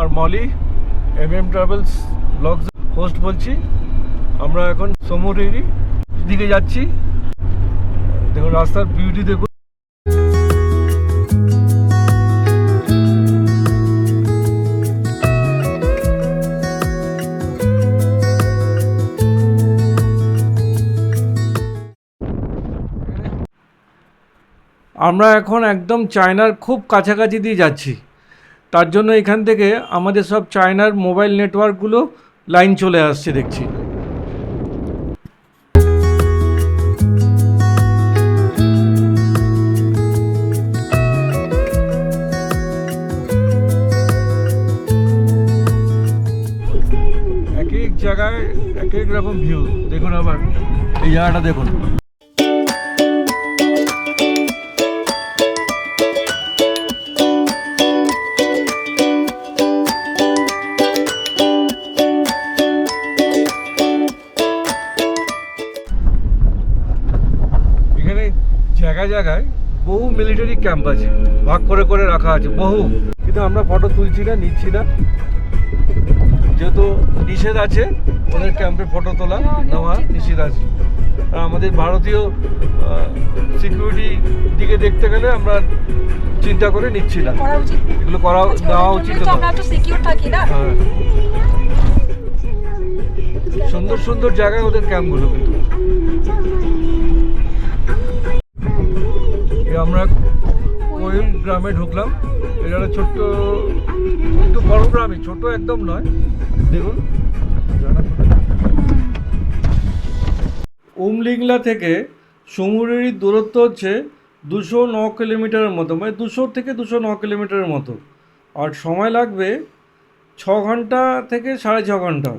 আর Molly M M travels blogs host বলছি। আমরা এখন সমুদ্রেরই দিকে যাচ্ছি। দেখুন, রাস্তার বিউটি দেখুন। আমরা এখন একদম চায়নার খুব কাছাকাছি দিয়ে যাচ্ছি। তার জন্য এখান থেকে আমাদের সব চায়নার মোবাইল নেটওয়ার্কগুলো লাইন চলে আসছে দেখছি। এক এক জায়গায় এক এক রকম ভিউ দেখুন আবার, এই জায়গাটা দেখুন। জায়গায় জায়গায় বহু মিলিটারি ক্যাম্প আছে। ভাগ করে করে রাখা আছে বহু। কিন্তু আমরা ফটো তুলছি না নিচ্ছি না। যেহেতু নিষেধ আছে ওদের ক্যাম্পে ফটো তোলা নেওয়া নিষেধ আছে। আর আমাদের ভারতীয় সিকিউরিটি দিকে দেখতে গেলে আমরা চিন্তা করে নিচ্ছি না। এগুলো করা নেওয়া উচিত তো আমরা তো সিকিউর থাকি না। হ্যাঁ। সুন্দর সুন্দর জায়গায় ওদের ক্যাম্পগুলো কিন্তু। আমরা কোয়েল গ্রামে ঢুকলাম। এটা ছোট্ট, একটু বড় গ্রামই, ছোট একদম নয়। দেখুন। উমলিংলা থেকে সমুদ্রের দূরত্ব হচ্ছে দুশো ন কিলোমিটারের মতো মানে দুশো থেকে দুশো ন কিলোমিটারের মতো। আর সময় লাগবে ছ ঘণ্টা থেকে সাড়ে ছ ঘণ্টা।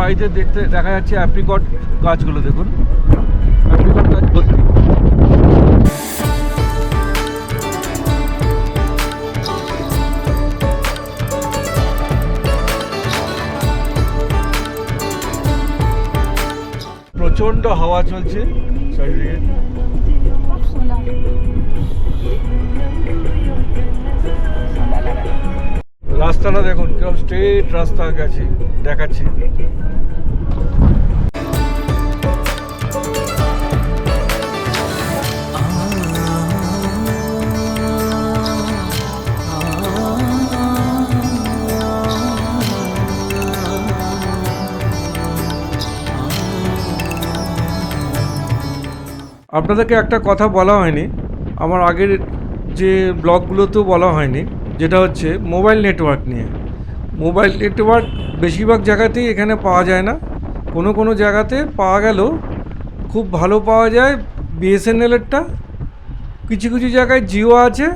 বাড়িতে দেখতে দেখা যাচ্ছে অ্যাপ্রিকট গাছগুলো দেখুন। অ্যাপ্রিকট গাছ ভর্তি প্রচণ্ড হাওয়া চলছে চারিদিকে। রাস্তাটা দেখুন কেমন স্ট্রেট রাস্তা গেছে, দেখাচ্ছি। আপনাদেরকে একটা কথা বলা হয়নি। আমার আগের যে ব্লগগুলোতেও বলা হয়নি। যেটা হচ্ছে মোবাইল নেটওয়ার্ক নিয়ে। মোবাইল নেটওয়ার্ক বেশিরভাগ জায়গাতেই এখানে পাওয়া যায় না। কোনো কোনো জায়গাতে পাওয়া গেলেও খুব ভালো পাওয়া যায় বিএসএনএলেরটা কিছু কিছু জায়গায় জিও আছে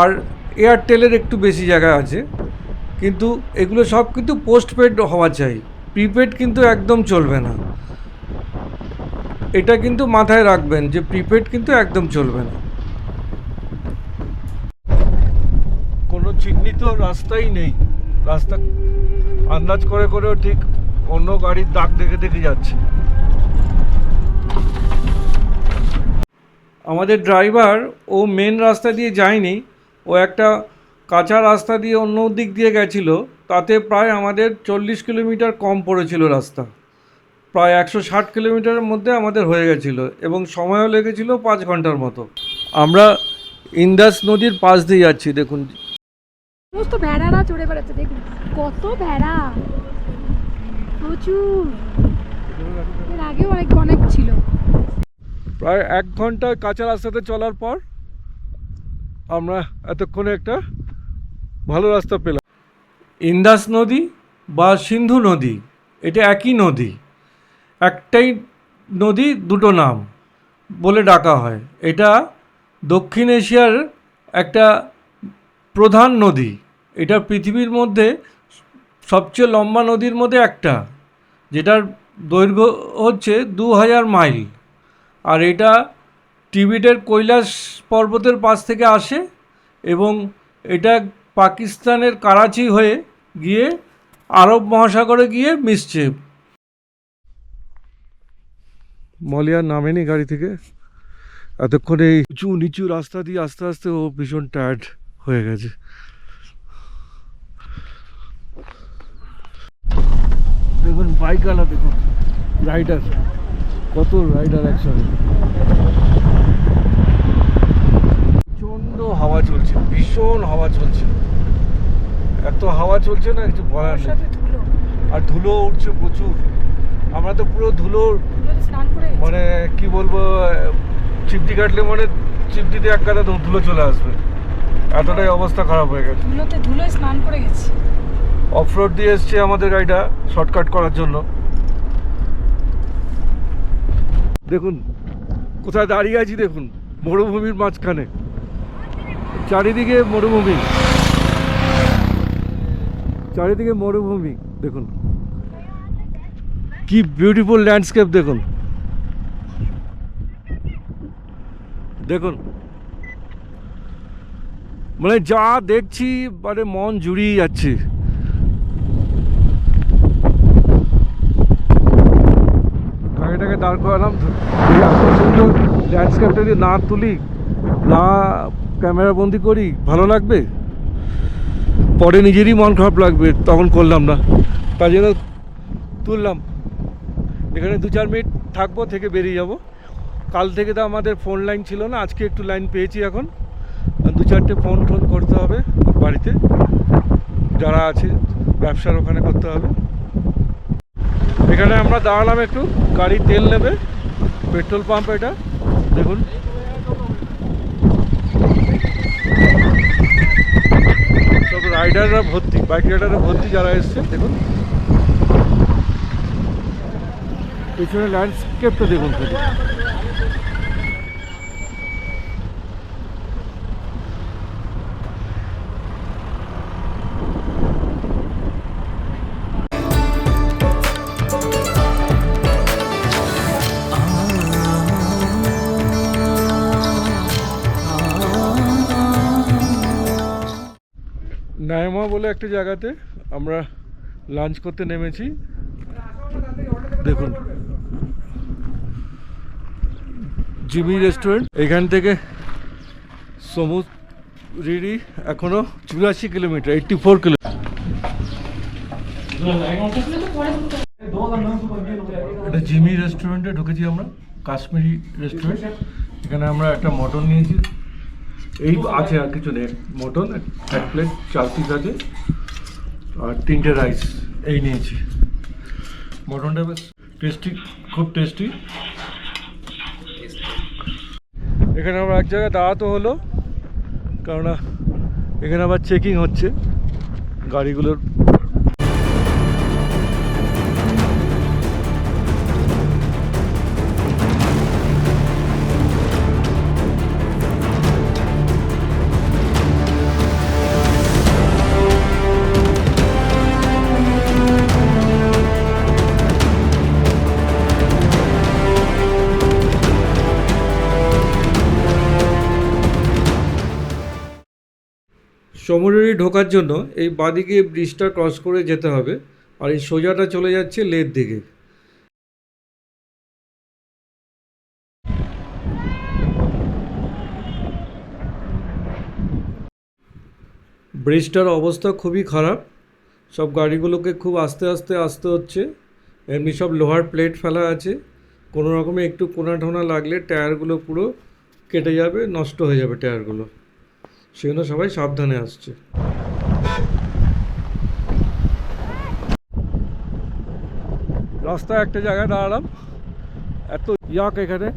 আর এয়ারটেলের একটু বেশি জায়গা আছে। কিন্তু এগুলো সব কিন্তু পোস্টপেড হওয়া চাই। প্রিপেড কিন্তু একদম চলবে না। এটা কিন্তু মাথায় রাখবেন যে প্রিপেড কিন্তু একদম চলবে না। চিহ্নিত রাস্তাই নেই। রাস্তা আন্দাজ করে করেও ঠিক অন্য গাড়ির দাগ দেখে দেখে যাচ্ছে। আমাদের ড্রাইভার ও মেন রাস্তা দিয়ে যায়নি। ও একটা কাঁচা রাস্তা দিয়ে অন্য দিক দিয়ে গেছিল। তাতে প্রায় আমাদের চল্লিশ কিলোমিটার কম পড়েছিল রাস্তা। প্রায় একশো ষাট কিলোমিটারের মধ্যে আমাদের হয়ে গেছিল এবং সময়ও লেগেছিল পাঁচ ঘণ্টার মতো। আমরা ইন্দাস নদীর পাশ দিয়ে যাচ্ছি, দেখুন। সমস্ত ভেড়ারা চড়ে বেড়াচ্ছে দেখুন কত ভেড়া। প্রচুর। এর আগেও অনেক অনেক ছিল। প্রায় এক ঘণ্টা কাঁচা রাস্তাতে চলার পর আমরা এতক্ষণে একটা ভালো রাস্তা পেলাম। ইন্দাস নদী বা সিন্ধু নদী এটা একই নদী। একটাই নদী দুটো নাম বলে ডাকা হয়। এটা দক্ষিণ এশিয়ার একটা প্রধান নদী। এটা পৃথিবীর মধ্যে সবচেয়ে লম্বা নদীর মধ্যে একটা, যেটার দৈর্ঘ্য হচ্ছে দু হাজার মাইল। আর এটা টিবিটের কৈলাস পর্বতের পাশ থেকে আসে এবং এটা পাকিস্তানের কারাচি হয়ে গিয়ে আরব মহাসাগরে গিয়ে মিশছে। মলিয়ার নামেনি গাড়ি থেকে। এতক্ষণ এই উঁচু নিচু রাস্তা দিয়ে আস্তে আস্তে ও ভীষণ টায়ার্ড হয়ে গেছে। দেখুন বাইকওয়ালা দেখুন রাইডার কত রাইডার একসঙ্গে। প্রচণ্ড হাওয়া চলছে ভীষণ হাওয়া চলছে। এত হাওয়া চলছে না কিছু বলার নেই। আর ধুলো উঠছে প্রচুর। আমরা তো পুরো ধুলোর। মানে কি বলব চিপটি কাটলে মানে চিপটিতে এক গাদা ধুলো চলে আসবে। এতটাই অবস্থা খারাপ হয়ে গেছে। ধুলোতে ধুলোয় স্নান করে গেছি। অফ রোড দিয়ে এসছে আমাদের গাড়িটা শর্টকাট করার জন্য। দেখুন কোথায় দাঁড়িয়ে আছি দেখুন মরুভূমির মাঝখানে। চারিদিকে মরুভূমি। চারিদিকে মরুভূমি দেখুন। কি বিউটিফুল ল্যান্ডস্কেপ দেখুন। দেখুন মানে যা দেখছি মানে মন জুড়িয়ে যাচ্ছে। গাড়িটাকে দাঁড় করালাম সুন্দর ল্যান্ডস্কেপটা যদি না তুলি, না ক্যামেরা বন্দি করি, ভালো লাগবে? পরে নিজেরই মন খারাপ লাগবে, তখন করলাম না। তাই জন্য তুললাম। এখানে দু চার মিনিট থাকব, থেকে বেরিয়ে যাব। কাল থেকে তো আমাদের ফোন লাইন ছিল না, আজকে একটু লাইন পেয়েছি এখন। চারটে ফোন টোন করতে হবে বাড়িতে। যারা আছে, ব্যবসার ওখানে করতে হবে। এখানে আমরা দাঁড়ালাম একটু, গাড়ি তেল নেবে, পেট্রোল পাম্প এটা, দেখুন। সব রাইডাররা ভর্তি, বাইক রাইডাররা ভর্তি যারা এসছে, দেখুন। পেছনে ল্যান্ডস্কেপটা দেখুন বলে একটা জায়গাতে আমরা লাঞ্চ করতে নেমেছি। দেখুন। Jimmy restaurant. এখান থেকে সমুদ্রিরি এখনও চুরাশি কিলোমিটার এইটটি ফোর এটা জিমি রেস্টুরেন্টে ঢুকেছি আমরা, কাশ্মীরি রেস্টুরেন্ট। এখানে আমরা একটা মটন নিয়েছি। এই আছে আর কিছু নেই। মটন, এক প্লেট চার পিস আছে। আর তিনটে রাইস এই নিয়েছি। মটনটা বেশ টেস্টি খুব টেস্টি এখানে আমরা এক জায়গায় দাঁড়াতে হলো, কেননা এখানে আবার চেকিং হচ্ছে। গাড়িগুলোর সমুদ্রে ঢোকার জন্য এই বাদিকে ব্রিজটা ক্রস করে যেতে হবে আর এই সোজাটা চলে যাচ্ছে লের দিকে। ব্রিজটার অবস্থা খুবই খারাপ। সব গাড়িগুলোকে খুব আস্তে আস্তে আসতে হচ্ছে। এমনি সব লোহার প্লেট ফেলা আছে। কোনো রকমে একটু কোনা টোনা লাগলে টায়ারগুলো পুরো কেটে যাবে, নষ্ট হয়ে যাবে টায়ারগুলো। সেজন্য সবাই সাবধানে আসছে। রাস্তায় একটা জায়গায় দাঁড়ালাম। এত ইয়াক এখানে।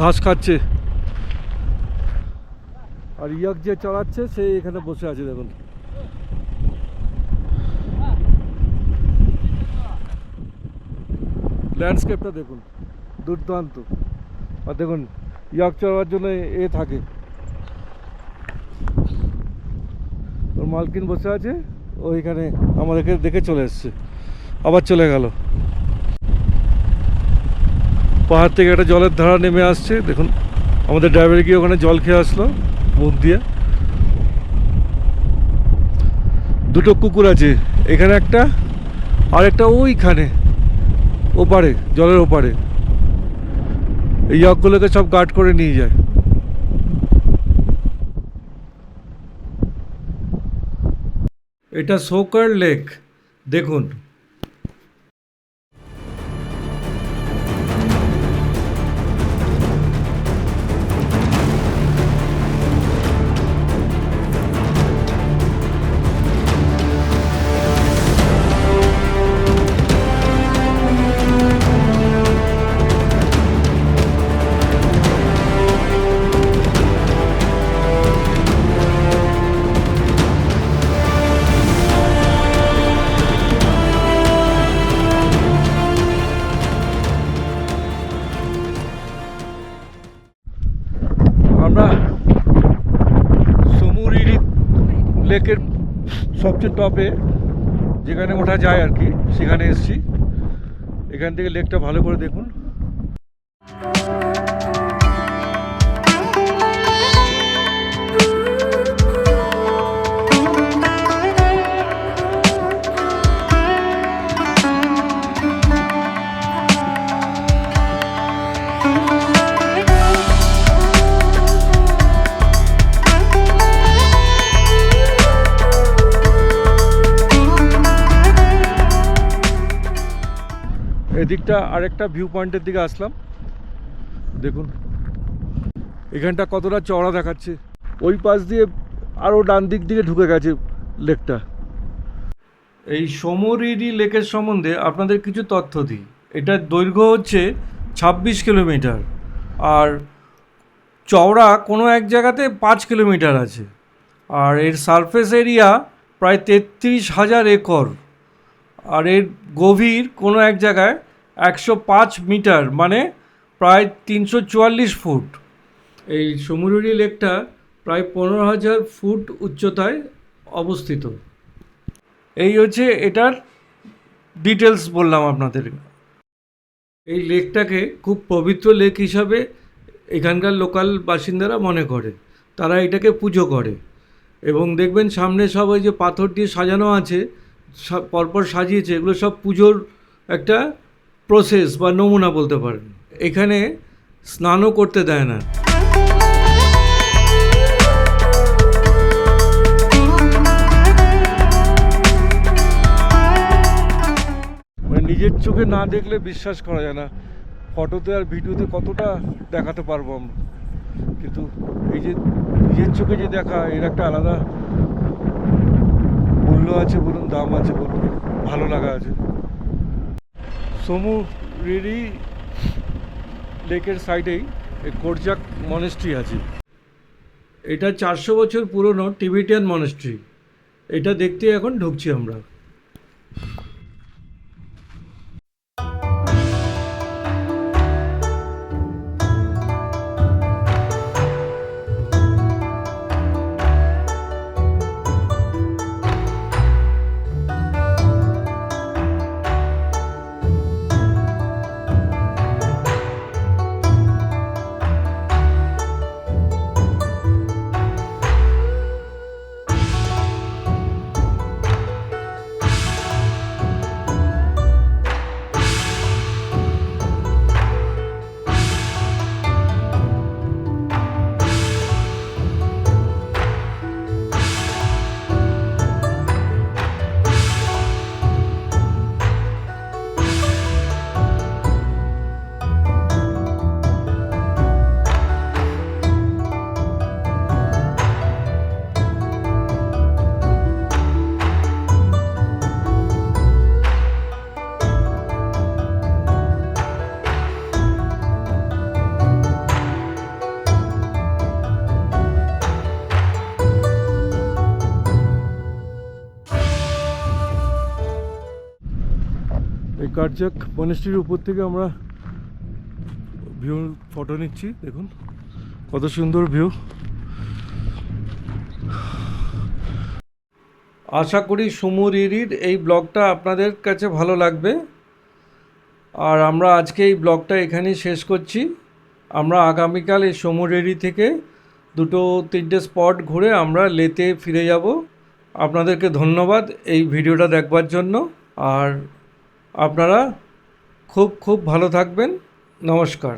ঘাস খাচ্ছে। আর ইয়াক যে চড়াচ্ছে সে এখানে বসে আছে, দেখুন। ল্যান্ডস্কেপটা দেখুন, দুর্দান্ত। আর দেখুন, ইয়াক চড়ার জন্য এ থাকে। মালকিন বসে আছে। ওইখানে আমাদেরকে দেখে চলে এসছে। আবার চলে গেল। পাহাড় থেকে একটা জলের ধারা নেমে আসছে। দেখুন, আমাদের ড্রাইভার গিয়ে ওখানে জল খেয়ে আসলো, মুখ দিয়ে। দুটো কুকুর আছে। এখানে একটা, আর একটা ওইখানে, ওপারে, জলের ওপারে। এই ইয়কগুলোকে সব গার্ড করে নিয়ে যায়। এটা সোকার লেক দেখুন। সবচেয়ে টপে যেখানে ওঠা যায় আর কি, সেখানে এসছি। এখান থেকে লেকটা ভালো করে দেখুন। এদিকটা আরেকটা ভিউ পয়েন্টের দিকে আসলাম। দেখুন, এখানটা কতটা চওড়া দেখাচ্ছে। ওই পাশ দিয়ে আরও ডান দিক দিকে ঢুকে গেছে লেকটা। এই সমরিরি লেকের সম্বন্ধে আপনাদের কিছু তথ্য দিই। এটার দৈর্ঘ্য হচ্ছে ছাব্বিশ কিলোমিটার। আর চওড়া কোনো এক জায়গাতে পাঁচ কিলোমিটার আছে। আর এর সারফেস এরিয়া প্রায় তেত্রিশ হাজার একর। আর এর গভীর কোনো এক জায়গায় একশো পাঁচ মিটার মানে প্রায় তিনশো চুয়াল্লিশ ফুট। এই সমুদ্রী লেকটা প্রায় পনেরো হাজার ফুট উচ্চতায় অবস্থিত। এই হচ্ছে এটার ডিটেলস বললাম আপনাদের। এই লেকটাকে খুব পবিত্র লেক হিসাবে এখানকার লোকাল বাসিন্দারা মনে করে। তারা এটাকে পুজো করে। এবং দেখবেন সামনে সব ওই যে পাথর দিয়ে সাজানো আছে পরপর সাজিয়েছে, এগুলো সব পুজোর একটা প্রসেস বা নমুনা বলতে পারেন। এখানে স্নানও করতে দেয় না। মানে নিজের চোখে না দেখলে বিশ্বাস করা যায় না। ফটোতে আর ভিডিওতে কতটা দেখাতে পারব আমরা? কিন্তু এই যে নিজের চোখে যে দেখা, এর একটা আলাদা মূল্য আছে বলুন, দাম আছে বলুন, ভালো লাগা আছে। সমু রিরি লেকের সাইডেই কোরজাক মনেস্ট্রি আছে। এটা চারশো বছর পুরনো টিবিটিয়ান মনেস্ট্রি এটা দেখতে এখন ঢুকছি আমরা। এই কার্জাক উপর থেকে আমরা ভিউ ফটো নিচ্ছি, দেখুন। কত সুন্দর ভিউ আশা করি সমুরিরির এই ব্লগটা আপনাদের কাছে ভালো লাগবে। আর আমরা আজকে এই ব্লগটা এখানেই শেষ করছি। আমরা আগামীকাল এই সমুরেরি থেকে দুটো, তিনটে স্পট ঘুরে আমরা লেতে ফিরে যাব। আপনাদেরকে ধন্যবাদ এই ভিডিওটা দেখবার জন্য। আর আপনারা খুব খুব ভালো থাকবেন। নমস্কার।